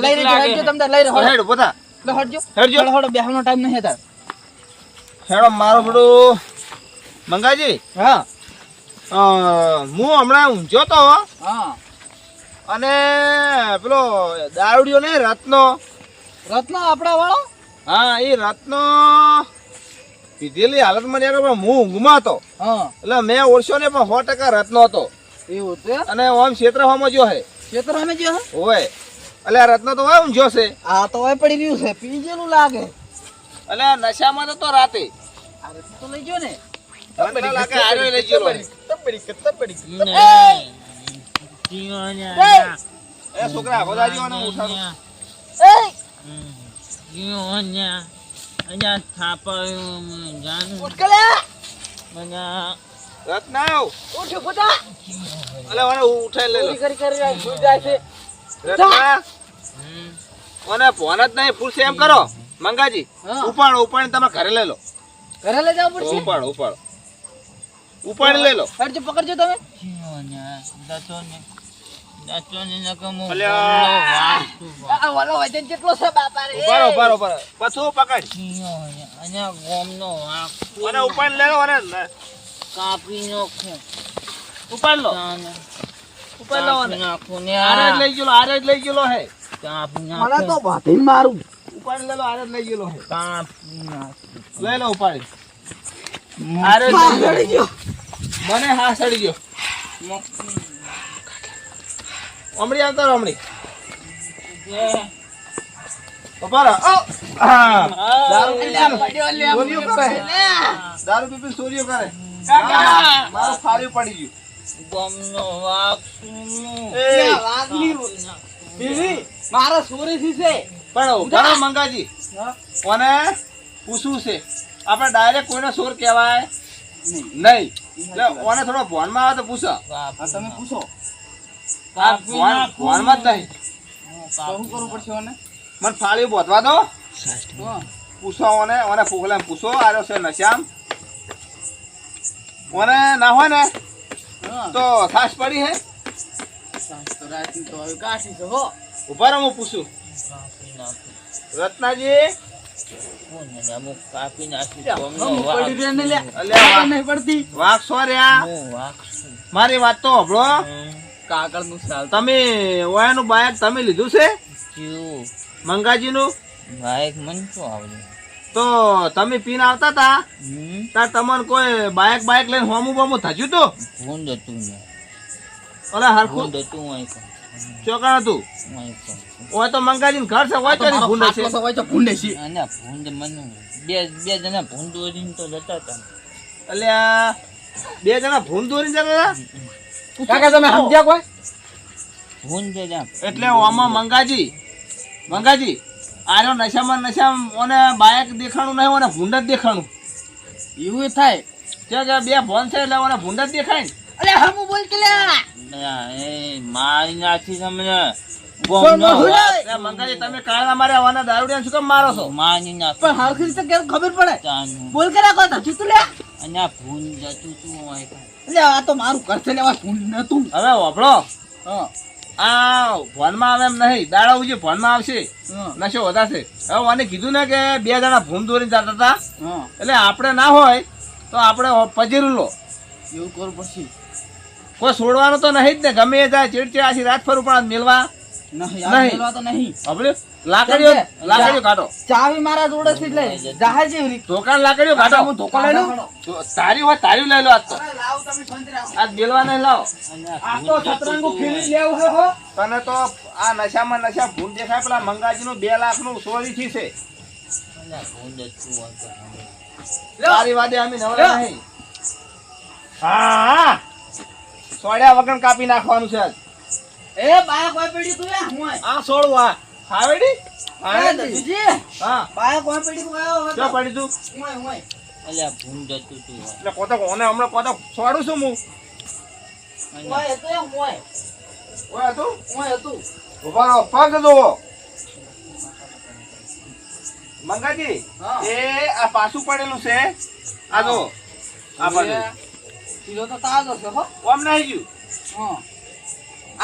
ને લઈ રહેજો હેડજો તમને લઈ રહ્યો હેડ ઊભો થા હટજો હેડજો. હળો હળો બેહવાનો ટાઈમ નહીં તાર. હેડો મારો બધું મંગાજી? હા. હું હમણાં ઊંઝો તો હા. અને પેલો દારૂડિયો ને રત્નો. રત્નો આપણા વાળો? હા એ રત્નો પીધેલી હાલતમાં નહીં પણ હું ઊંઘમાં હતો. હા. એટલે મેં ઓળખ્યો ને પણ સો ટકા રત્નો હતો. એવું અને ઓમ ક્ષેત્રમાં જો હે. ક્ષેત્ર જો હે? ઓય. આ રત્નો તો હોય ઊંઝો છે આ તો હવે પડી રહ્યું છે પી ગયેલું લાગે. અલે આ નશામાં તો રાતે. આ રત્ન તો લઈ ગયો ને. રત્નો લાગે હાર્યો લઈ ગયેલો હે. એ છોકરા ગોદાજી અને ઉઠાડો. ઉઠ કે લે રત્નાવ ઉઠ અલે મને ઉઠાઈ લે લો. કરી કરી કરી સુઈ જાય છે. રત્ના. મને ફોન જ નહીં પૂછશે એમ કરો. મંગાજી. ઉપાડો ઉપાડી તમે ઘરે લઈ લો. ઘરે લઈ જાવ પડશે? ઉપાડો ઉપાડો. ઉપાડી લઈ લો. પકડજો પકડજો તમે. અલ્યા. આ વાલો વજન કેટલો છે બાપા રે? ઉપાડો ઉપાડો ઉપાડો. પછો પકડ. મને ઉપાડી લઈ લો અને ન- ઉપાડી લો. ઉપાડ લો અને આરે લઈ ગયો આરે લઈ ગયેલો હે. મને તો બાંધીને મારું. ઉપાડી લઈ આરે લઈ ગયેલો લઈ લો ઉપાડી. આરે ગયો. મને હા. સડી ગયો આવતા. દારૂ પીપી કરે. મારું ફાળ્યું પડી ગયું. અલ્યા, વાઘની સુરેશી છે. પણ ઉભારો મંગાજી. કોને પૂછવું છે? આપણે ડાયરેક્ટ કોઈને સોર કહેવાય નહીં. ઓને થોડો ભોનમાં આવે તો પૂછો. તમે પૂછો. ભોનમાં જ નહીં. શું કરવું પડશે મને મને ફાળી બોધવા દો. પૂછો ઓને ઓને ફૂગલા પૂછો આર્યો છે નશ્યામ ઓને ના હોય ને તો ખાસ પડી હે. તો રાતની તો હવે છે હો ઊભા રહો હું પૂછું રત્નાજી ને મારી વાત તો હભળો કાકડનું સાલ તમે ઓયાનું બાયક તમે લીધું છે મંગાજીનું તો? તમે પીન આવતા હતા તાર તમને કોઈ બાયક બાયક લઈને હોમું બોમું થયું તું. ઓલા હરખું ચોકણ હતું ઓય તો મંગાજીનું ઘર છે ઓય તો ભૂંડ છે. આટલો તો હોય તો ભૂંડે છે અલ્યા બે જણા ભૂંડ દોરી જતા હતા? કાકા તમે સમજ્યા કોઈ? એટલે ઓમાં મંગાજી. મંગાજી. આનો નશામાં નશામાં ઓને બાયક દેખાણું નહીં ઓને ભૂંડ જ દેખાણું. એવું થાય. જ્યાં બે ભોન છે એટલે ઓને ભૂંડ જ દેખાય ને. અરે હમું બોલ કે લે મારી નાખી તમને મંગાજી તમે કાળા મારે ઓના દારૂડિયા શું કેમ મારો છો? મારી નાખ. પણ હાલખી રીતે કેમ ખબર પડે? બોલ કે રાખો તો જીતું લે. અને આ ભૂન જતું તું હોય કાંઈ. આ તો મારું ઘર લેવા ભૂંડ નતું. હવે આ ભોનમાં આવે એમ નહીં દાડા ઉજી ભોનમાં આવશે નશો વધારશે. હવે મને કીધું ને કે બે જણા ભૂમ દોરીને જતા હતા એટલે આપણે ના હોય તો આપણે પજેરું લો. એવું કરવું પડશે. કોઈ છોડવાનું તો નહીં જ ને. ગમે એ જાય ચીડચીડ આછી રાત ફરું પણ મેળવા તો નહીં. હવે લાકડીઓ કેમ છે? લાકડીઓ કાઢો. ચાવી મારા જોડે થી જ લઈ જહાજ જેવી રીત. ધોકાણ લાકડીઓ કાઢો. હું ધોકો લઈ લઉં તો તારી હોય તારી લઈ લો આજ તો. અરે લાવ તમે શાંતિ રાખો. આજ મેલવા નહીં લાવો. અને આ આ તો ભૂન સતરંગો જતું ફેરવી હોય. લેવું હે હો. તને તો આ નશામાં નશા ભૂલ દેખાય પેલા મંગાજીનું બે લાખનું સોરી થી છે. તારી વાદે અમે નવરા નહીં. હા હા. સોડ્યા વગર કાપી નાખવાનું છે એ બાયક કોઈ પડી તું યા હું. આ સોડવા હાવેડી હાવેડી હા. બાયક કોઈ પડી તું આયો ક્યાં પડી તું હું. એટલે જતું તું એટલે કોતો કોને હમણાં કોતો સોડું છું હું? ઓય તો ઓય યા, હું ઓય તું ઉભારો. પગ જુઓ. મંગાજી એ આ પાછું પડેલું છે. આ જો આ પડેલું સીધો તો તાજો છે હો. ઓમ નહીં ગયું. હા.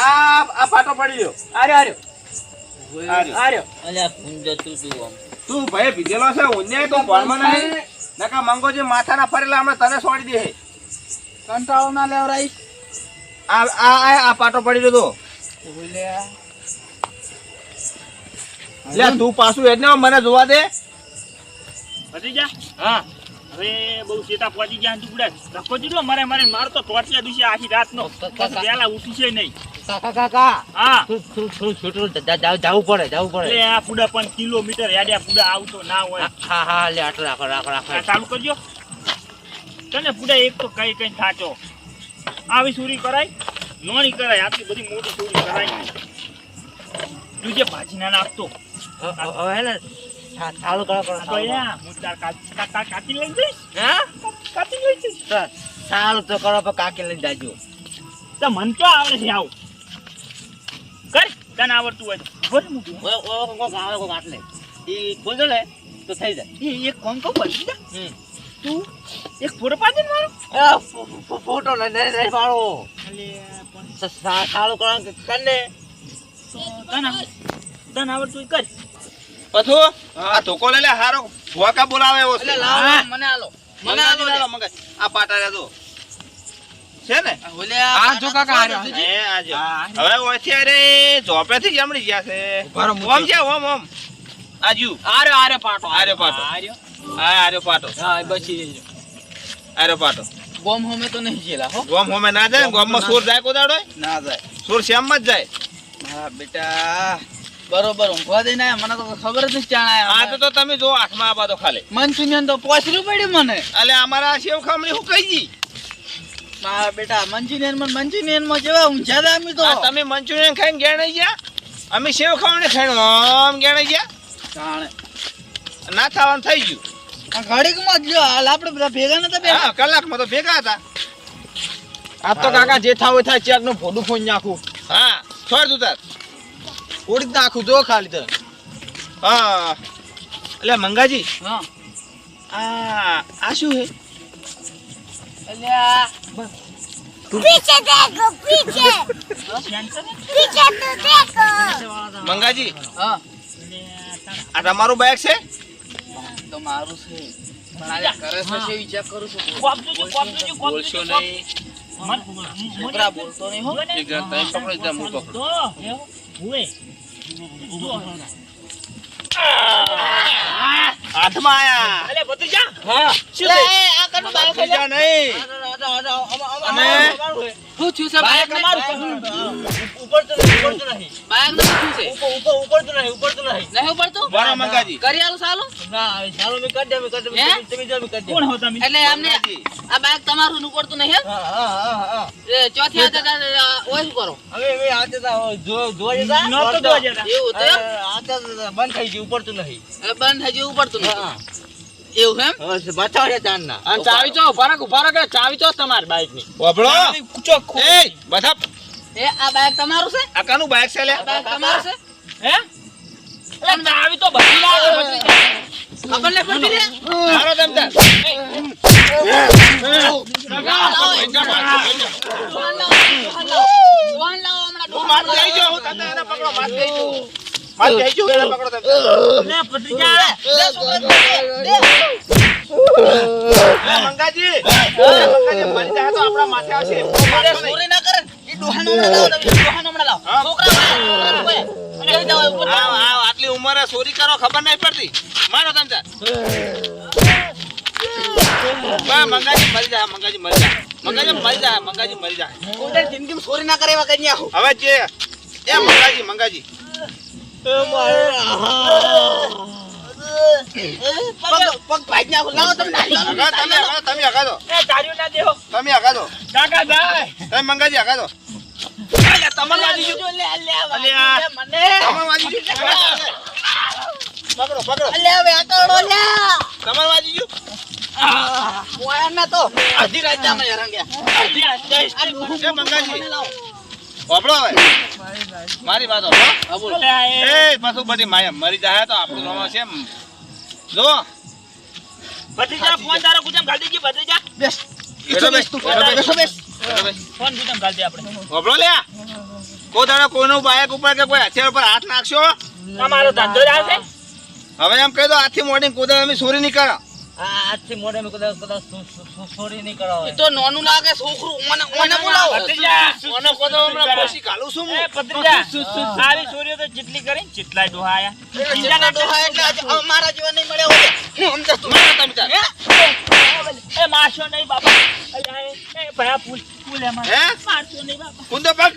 આ આ પાટો પડી ગયો. આર્યો આર્યો આર્યો. અલ્યા ભૂન જતું તું તું ભાઈ પીધેલો છે ઊંધે તું ભણમાં નહીં. નકા મંગોજી માથાના ફરેલા હમણાં તને છોડી દે. કંટાળો ના લેવરાઈ આ આ આ- આ પાટો પડી રહ્યો તો. તું પાછું એટલે મને જોવા દે. પછી જા હા. હવે બહુ સીતા પહોંચી ગયા તું બુડા ધક્કો જેટલો મારે મારે મારતો ટોટિયા દુસી આખી રાતનો. પેલા ઉઠી છે નહીં. કાકા કાકા. હા. થોડું થોડું છોટું જવું પડે જવું પડે. એટલે આ પુડા પણ કિલોમીટર હેડ્યા પુડા આવતો ના હોય. હા હા લે આટલું રાખો રાખો રાખો. ચાલુ કરજો. તને પુડા એક તો કઈ કઈ થાચો. આવી સુરી કરાય નોની કરાય આટલી બધી મોટી સુરી કરાય નહીં. તું જે ભાજી ના નાખતો. હવે હે ને ચાલુ કરો કરો તો યા હું તાર કા- કા- કા- જઈશ? હા? કાચી લઈ જઈશ? ચાલુ તો કરો પણ કાકી લઈને જાજો. તો મન તો આવડે છે આવું? કર તને આવડતું હોય. બોલ મૂકી. કોક આવે કોક આટલે. એ ખોલજો ને તો થઈ જાય. એ એક કોમ જા. તું એક ફોટો પાડી મારો. ફોટો લઈ લઈ લઈ મારો સારું કરો ને તને? આવડતું કર. પથું? આ ધોકો લઈ લે હારો. ભોકા બોલાવે એવો છે. લાવો મને આલો. મંગાજી લાવો, મંગાજી. આ પાટા રે જો. છે ને? આ જો કાકા આ જો. હવે ઓછી અરે ઝોપેથી જમણી ગયા છે. ઓમ છે ઓમ ઓમ. આજુ આરે આરે પાટો. આરે પાટો. હા આરે પાટો. હા બચી જજો. આરે પાટો. ગોમ હોમે તો નહીં જેલા હો? ગોમ હોમે ના જાય ગોમમાં સુર જાય. કોદાડો ના જાય. સુર શ્યામમાં જ જાય. મારા બેટા. બરોબર ઊંઘવા દઈને ના મને તો ખબર જ નથી આ તો તો તમે જો આઠમાં આ બાતો ખાલી. મંચુરિયન તો પોસરું પડ્યું મને. એટલે અમારા સેવ ખામણી હું કહી દી? મારા બેટા મંચુરિયનમાં મંચુરિયનમાં જેવા ઊંઝા હતા અમે તો તમે મંચુરિયન ખાઈને ગેણાઈ ગયા? અમે સેવ ખાવણી ખાઈને આમ ગેણાઈ ગયા? જાણે ના થવાનું થઈ ગયું. ઘડીકમાં જ હાલ આપણે બધા ભેગા નતા બે હા કલાકમાં તો ભેગા હતા. આ તો કાકા જે થાવ થાય ચેકનું ફોડું ફોન નાખું. હા છોડ તું તાર. ઓડી નાખું જો ખાલી તો. હા. એટલે મંગાજી. આ આ શું હે મંગાજી હા. આ તમારું બાઇક છે? તો મારું છે. પણ આજે કરે છે વિચાર કરું છું? બોલશો નહીં? બોલતો નહીં હો. પકડો. હું પકડો જો. હાથમાં આયા અલે ભત્રીજા હા શું? આ કનું બાઈક બીજા નહીં અને શું થયું છે? બાઈક અમારું ઉપર તો નહીં ઉપર તો નહીં બાઈકનું શું છે? ઉપર ઉપર તો નહીં ઉપર તો નહીં. નહીં ઉપર તો બરો મંગાજી. કરી આલું સાલું? ના સાલો મે કર દે મે કર દે તમે જો મે કર દે. કોણ હો તમે એટલે અમને આ બાઈક તમારું ઉપડતું નહીં હે? હા હા હા હા. એ ચોથી હાથે તા- તા- ઓય શું કરો? હવે હવે આતે જો જો જતા? ન તો જો જતા. એવું તો? આતે બંધ થઈ ગયું ઉપર તો નહીં બંધ થઈ ગયું ઉપડતું નહીં. હા. એવું એમ? હવે બચાવ ચાર ના અને ચાવી ચો ઊભા ફરક ઊભા રાખ ચાવી ચો તમારી બાઈકની વભળો એ બધા એ આ બાઈક તમારું છે? આ કાનું બાઇક છે લે? આ બાઈક તમારું છે? હે? એટલે ચાવી તો બધી લાગે નહીં પડતી લે મારો તમ તાર દોહાન લાવો, હમણાં, આવી લાવો. જાઉં, હું તમને એને પકડો, માથે આવી જાઉં. માથે આવી જાઉં, એને પકડો મરી લઈ જાઓ. આવ, આવ, આટલી ઉંમરે ચોરી કરો ખબર નહીં પડતી. મારો તમ મંગાજી મરી જાય મંગાજી મરી જાય મંગાજી મરી જાય મંગાજી મરી જાય જિંદગી જિંદગીમાં ચોરી ના કરે એવા કઈ હવે જે એ મંગાજી મંગાજી. અલ્યા, અલ્યા. તમારે વાજી ગયું. પકડો પકડો. મોયા ના તો અધી રાત હેરાન ગયા. ડોહું એ મંગાજી. હવે. મારી વાત. હોભળો હા, બોલો. અલે આ એ. એ પાછું બધી માયા મરી જાય તો આપણું નામ છે જો ભત્રીજા ફોન તારો ગુજામ ગાલ દેજે ભત્રીજા? બેસ. બેઠો બેસ, બેઠો બેસો. બેસ. ફોન ગુજામ ગાલ આપણે. હોભળો લ્યા. કોઈ દાડો કોઈનું બાયક ઉપર કે કોઈ હથિયાર ઉપર હાથ નાખશો? તમારો ધંધો જ આવશે? હવે એમ કહી દો આથી મોડી કુદા અમે સોરી નહીં કરો. આ આજથી મોઢે મેં કદાચ કદાચ છોડી નહીં કરાવે એ તો નાનું લાગે છોકરું. મને મને બોલાવો. ઓનો કોદો હમણાં ખોસી ઘાલું છું હું. એ ભત્રીજા, આવી ચોરીઓ તો જેટલી કરી ને ડોહાયા. ચિંતા ના એટલે અમારા જેવા નહીં મળ્યા હોય. હું સમજુ તું એ મારશો નહીં અલ્યા, એ- એ ભયા ફૂલ ફૂલ એમાં. હે? મારશો નહીં બાબા કુંદો પગ?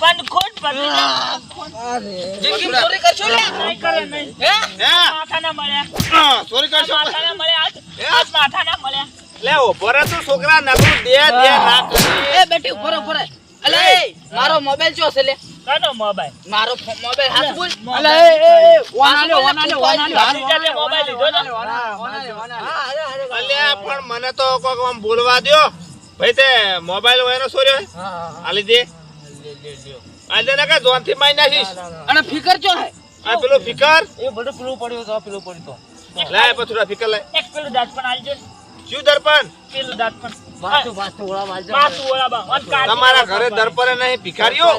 પણ ખોટ ભત્રીજા, જિંદગી ચોરી કરશો લે નહીં કરે નહીં. હે? હે માથા ના મળ્યા. હા, ચોરી કરશો માથા ના મળ્યા આજ- હે? આજ માથા ના મળ્યા લે ઊભો રહે તું છોકરા નકરું દે દે ના કરી. એ બેટી ઉપર ઉપર અલે મારો મોબાઈલ ચો છે લે. કનો મોબાઈલ મારો મોબાઈલ હાથ બોલ. અલે એ મોબાઈલ લીધો પણ મને તો કોક આમ બોલવા દ્યો. ભાઈ તે મોબાઈલ વાયરો સોર્યો હે આલી દે. આલી દે ને કે જોનથી માઈ નાખીશ અને ફિકર ચો હે? આ પેલો ફિકર? એ બધું પેલું પડ્યો તો પેલું પડ્યો તો. લાય પથુરા ફિકર લાય. એક પેલું દાંતપણ આલજો ને. શું દર્પણ? પેલું દર્પણ. વાંચું વાંચું ઓળા વાંચો માથું ઓળા બા. તમારા ઘરે દર્પણ નહીં ભિખારીઓ?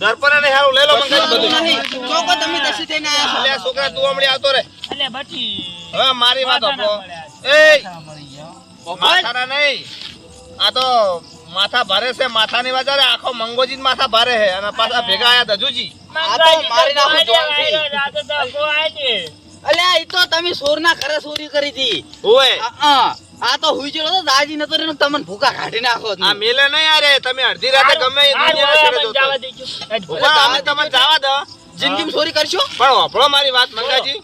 દર્પણે નહીં હારું લઈ લો મંગાજી બધું. ચોકો તમે દસી થઈને આયા અલ્યા છોકરા તું હમણાં આવતો રે. બટી. હવે મારી વાત આપો. એ માથાના નહીં. આ તો માથા ભારે છે માથાની વાત અરે આખો મંગોજી માથા ભારે છે. અને પાછા ભેગા આયા દજુજી. મારી નાખું અલ્યા ઈ તો તમે સોરના ઘરે ચોરી કરી હતી. ઓય આ- તો હુઈ ગયેલો તો દાજી નતો રહ્યો ને તમને ભૂકા કાઢી નાખો આ મેલે નહીં આરે તમે અડધી રાતે ગમે એ દુનિયા દેજો. ઊભા, અમે તમને જવા દો. જિંદગીમાં ચોરી કરશો? પણ વાપરો મારી વાત મંગાજી.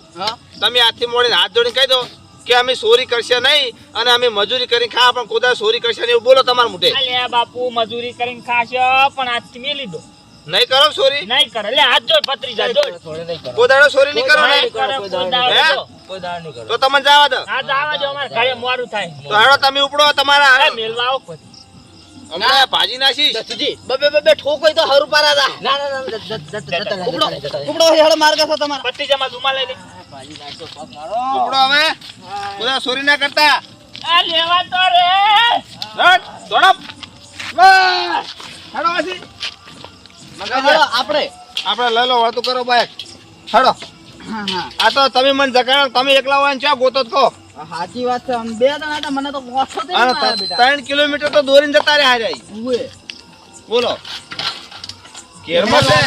તમે હાથથી મોડીને હાથ જોડીને કહી દો કે અમે ચોરી કરશે નહીં અને અમે મજૂરી કરીને ખા પણ કોદા ચોરી કરશે નહીં એવું બોલો તમારા મોઢે. અલ્યા બાપુ મજૂરી કરીને ખાશો પણ આજથી મેલી દો. નહીં કરો સોરી નહીં કરે લે હાથ જોડ પતરી જા જોડ થોડી નહીં કરો કોદાડો સોરી નહીં કરો ને નહીં કરે, કોઈ દાડો કોઈ હે? દાડો. કોઈ દાડ નહીં કરો તો તમને જાવા દો હા જાવા જો અમારે ઘરે મોરું થાય તો હેડો તમે ઉપડો તમારા અરે મેલવા આવો પછી. હમણાં ભાજી નાખીશ દત્તજી બબે બબે ઠોકોય તો હરુ પારા દા ના ના ના દત્ત ઉપડો ઉપડો હેડ માર્ગ છો તમારા પત્રીજામાં ધુમા લઈ લે ભાજી નાખજો પગ મારો ઉપડો હવે કોદા સોરી ના કરતા આ લેવા તો રે હટ, દોડો. બસ. હેડો વાસી. આપણે. આપણે લઈ લો વળતું કરો બાઈક હેડો આ તો તમે મને જગાડો તમે એકલા હોય ચા ગોતો કહો સાચી વાત છે. બે જણા હતા મને તો ઓછો ત્રણ કિલોમીટર તો દોરીને જતા રહ્યા જાય બોલો. ઘેરમાં છે.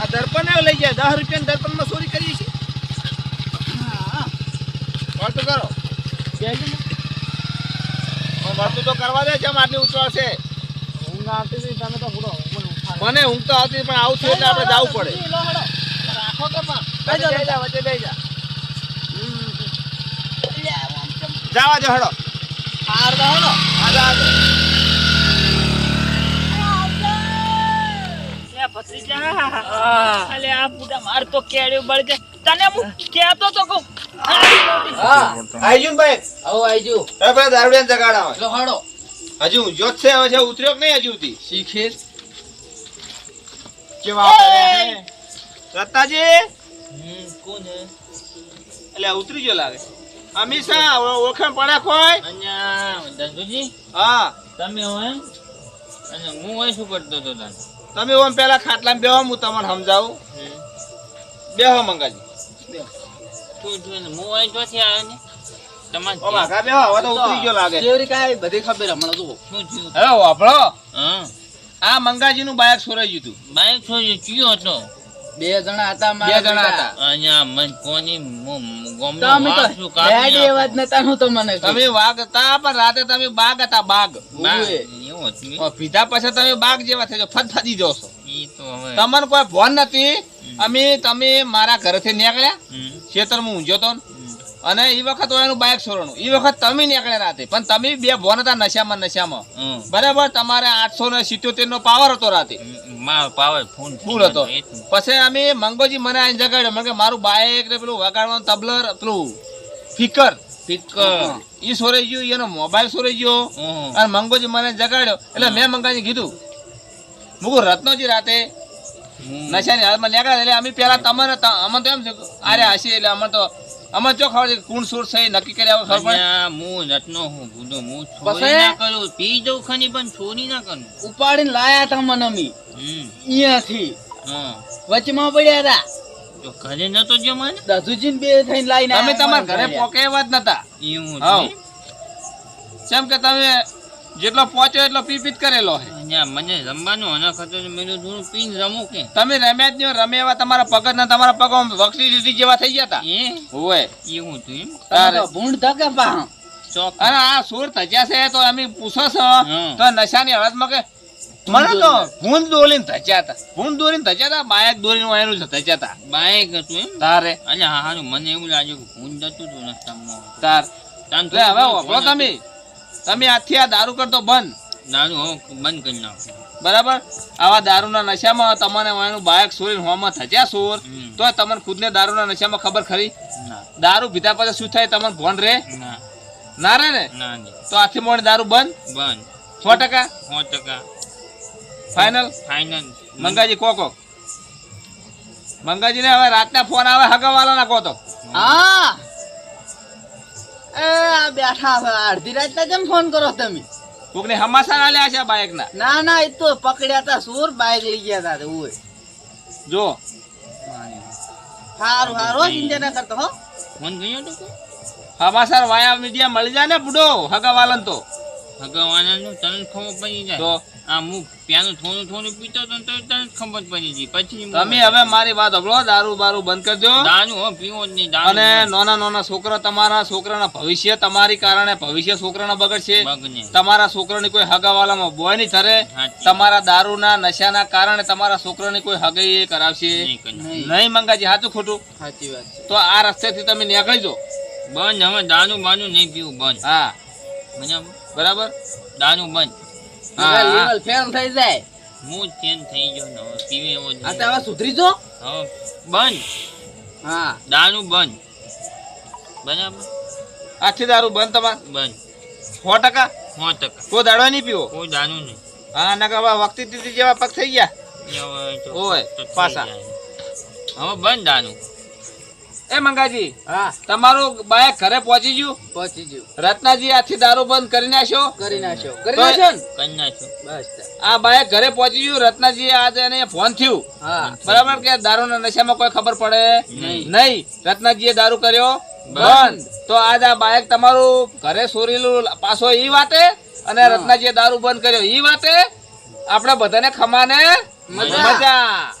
આ દર્પણ લઈ જાય દસ રૂપિયા દર્પણમાં ચોરી કરીએ છીએ. હા, વળતું કરો. વળતું તો કરવા દે છે આમ આટલી ઉતવાળ છે આવતી તમે તો ભૂલો. મને ઊંઘ તો આવતી પણ આવું થયું એટલે આપણે જવું પડે. રાખો કે પણ. જા, વચ્ચે બેહી જા. જાવા દો હેડો હાર દો, હેડો. આ માર તો કેડ્યો બળગે તને હું કહેતો તો કહું હા આઈજુન ભાઈ આવો આઈજો ભાઈ દારૂડિયાને જગાડા હોય લો હાડો હજુ ઊંઝો જ છે હવે છે ઉતર્યો કે નહીં હજુ સુધી? શીખે કેવા રત્તાજી હમ કોણ હે? એટલે ઉતરી ગયો લાગે. અમીષા ઓળખાણ પડે કોઈ અહીંયા ધંધુજી હા. તમે હોય અને હું હોય શું કરતો તાન તમે ઓમ પેલા ખાટલામાં બેહો હું તમને સમજાવું. બેહો મંગાજી. બેહો ને? હું હોય ને તો ઉતરી ગયો લાગે કેવરી કાંઈ બધી ખબર હમણાં જુઓ. શું થયું હવે વાપરો. હા. આ મંગાજી નું બાયક સોરાઈ ગયું હતું બાઈક ચિયો હતો? બે જણા હતા બે જણા હતા. અહીંયા મન કોની ગોમનો તમે તો વાંસુ કાપી ડેડી નાખો. અવાજ નતા હું તમને કહું. તમે વાઘ હતા પણ રાતે તમે બાગ હતા બાગ. પીધા પછી તમે બાગ જેવા થઈ જાવ ફટફટી જાઓ છો. તમને કોઈ ફોન નથી. અમે તમે મારા ઘરેથી નીકળ્યા. ખેતર ખેતરમાં ઊંઝો તો. અને એ વખત એનું બાઇક સોરણું એ વખત તમે નીકળ્યા રાતે. પણ તમે બે ભોન હતા નશામાં નશામાં. બરાબર? તમારે આઠસો ને સિત્યોતેર નો પાવર હતો રાતે. પાવર ફૂલ ફૂલ હતો. પછી અમે મંગોજી મને આઈને જગાડ્યો. મને કે મારું બાઇક ને પેલું વગાડવાનું તબલર પેલું ફિકર. એ ઈ સોરાઈ ગયું એનો મોબાઈલ સોરે ગયો. અને મંગોજી મને જગાડ્યો. એટલે મેં મંગાજી કીધું મુકુ રત્નોજી રાતે નશાની હાલમાં નીકળ્યા એટલે અમે પેલા તમને અમે અમને તો એમ છે અરે આરે હસી એટલે અમને તો અમે જો ખબર કોણ સુર છે? નક્કી કર્યા ખબર પડે? હું નટનો હું ભૂલો હું છોરી ના કરું. પી જઉં ખરી પણ છોરી ના કરું. ઉપાડીને લાયા તા મને અમે. અહીંયાથી. વચમાં પડ્યા હતા તો ઘરે નતો જો મને દસુજીન બે થઈને લાઈને અમે તમાર ઘરે પોકેવા જ નતા? એવું. છે? જેમ કે તમે જેટલો પહોંચ્યો એટલો પીપીત કરેલો હે મને રમવાનું મેં થોડું પીને રમું કે. તમે રમ્યા જ નહીં રમે એવા તમારા પગ ના તમારા પગ આમ દીધી જેવા થઈ ગયા હતા એ હોય એવું હતું એમ? તારે ભૂંડ ધકે પા અને આ સુર થજ્યા છે તો અમે પૂછો છો. તો નશાની હળદમાં કે મને તો ભૂંદ દોરીને ધચ્યા હતા ભૂંદ દોરીને ધચ્યા હતા બાયક દોરીને એનું છે ધચ્યા હતા બાયક હતું એમ? તારે. અને હા હારું મને એવું લાગ્યું કે ભૂંદ જતું હતું રસ્તામાં. તાર. હવે તમે. તમે આથી આ દારૂ કરતો બંધ. દારૂ હવે બંધ કરી નાખો. બરાબર? આવા દારૂના નશામાં તમને એનું બાયક સોરીને હોમાં થજ્યા સોર તો તમને ખુદને દારૂના નશામાં ખબર ખરી? દારૂ પીધા પછી શું થાય? તમને ભણ રે ના. ના રે ને? તો આથી મોડે દારૂ બંધ? બંધ. સો ટકા? સો ટકા. ફાઈનલ ફાઈનલ મંગાજી કોકો મંગાજી ને હવે રાતના ફોન આવે હગાવાલા ના કહો તો. હા. એ આ બેઠા અડધી રાતના કેમ ફોન કરો તમે? કોકને હમાસા આલ્યા છે બાઇક ના ના ના એ તો પકડ્યા તા સુર બાઈક લઈ ગયા તા ઓય. જો. હારું હારું ચિંતા ના કરતો હો. ફોન ગયો તો કોઈ? હમાસા વાયા મીડિયા મળી જાય ને બુડો હગાવાલા તો. હગાવાલનનું તન ખબર પડી જાય. તો આ હું પ્યાનું થોડું થોડું પીતો તો તને ખબર પડી ગઈ. પછી તમે હવે મારી વાત સાંભળો દારૂ બારૂ બંધ કરજો દારૂ હો પીવો જ નહીં અને નાના નાના છોકરા તમારા છોકરાના ભવિષ્ય તમારી કારણે ભવિષ્ય છોકરાના બગડશે. તમારા છોકરાની કોઈ હગાવાલામાં બોય નહીં થરે. તમારા દારૂના નશાના કારણે તમારા છોકરાની કોઈ હગાઈ એ કરાવશે. નહીં મંગાજી સાચું ખોટું? સાચી વાત તો આ રસ્તેથી તમે નીકળી જો બંધ હવે દારૂ બાનું નહીં પીવું બંધ. હા. બરાબર? દાનું દારૂ બંધ. લેવલ ફેલ થઈ જાય. હું ચેન થઈ ગયો ને હવે પીવે એવો જ આ તો નહીં. હવે સુધરી જો. હવે બંધ. હા. દારૂ બંધ. બરાબર? આથી દારૂ બંધ તમારે? બંધ. સો ટકા? સો ટકા. કોઈ દાડો નહીં પીવો? કોઈ દારૂ નહીં. હા નકર હવે તીધી જેવા પગ થઈ ગયા. ઓય, પાછા. હવે બંધ દારૂ. એ મંગાજી હા. તમારું બાયક ઘરે પહોંચી ગયું? પહોંચી ગયું. રત્નાજી આથી દારૂ બંધ કરી નાખ્યો? કરી નાખ્યો. કરી નાખ્યો કરી નાખ્યો. બસ આ બાયક ઘરે પહોંચી ગયું રત્નાજી આજે એને ફોન થયું. હા. બરાબર કે દારૂના નશામાં કોઈ ખબર પડે? નહીં. નહીં. રત્નાજીએ દારૂ કર્યો? બંધ. બંધ. તો આજ આ બાયક તમારું ઘરે સોરેલું પાછો ઈ વાતે અને રત્નાજીએ દારૂ બંધ કર્યો. ઈ વાતે આપણે બધાને ખમાને મજા. મજા.